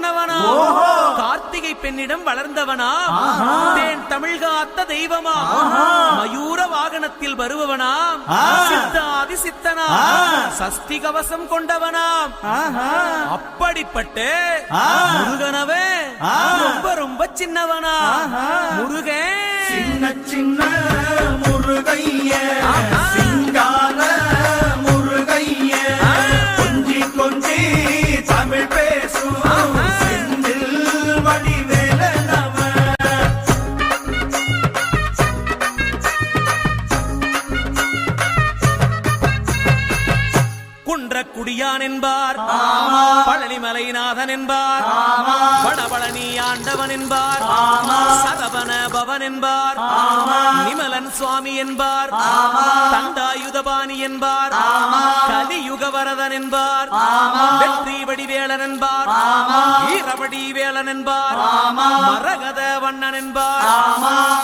சொன்னவனா? கார்த்திகை பெண்ணிடம் வளர்ந்தவனா? தேன் தமிழ் காத்த தெய்வமா? மயூர வாகனத்தில் வருபவனாம் சித்தாதி சித்தனா சஷ்டி கவசம் கொண்டவனாம் அப்படிப்பட்ட முருகனவே ரொம்ப ரொம்ப சின்னவனா? முருகன். சின்ன சின்ன முருகைய சிங்கார முருகைய கொஞ்சி கொஞ்சி தமிழ் குன்ற குடியான் என்பார். பழனிமலைநாதன் என்பார். ஆண்டவன் என்பார் சரவண பவன் என்பார் நிமலன் சுவாமி என்பார். தண்டாயுதபாணி என்பார். கலியுக வரதன் என்பார் வெற்றி வடிவேலன் என்பார் வீரவடி வேலன் என்பார் மரகத வண்ணன் என்பார்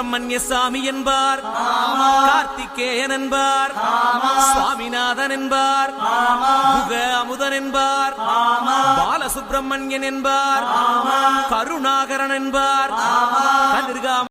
சுப்பிரமணிய சாமி என்பார் கார்த்திகேயன் என்பார். சுவாமிநாதன் என்பார். முக அமுதன் என்பார். பாலசுப்பிரமணியன் என்பார். கருணாகரன் என்பார். கதிர்காம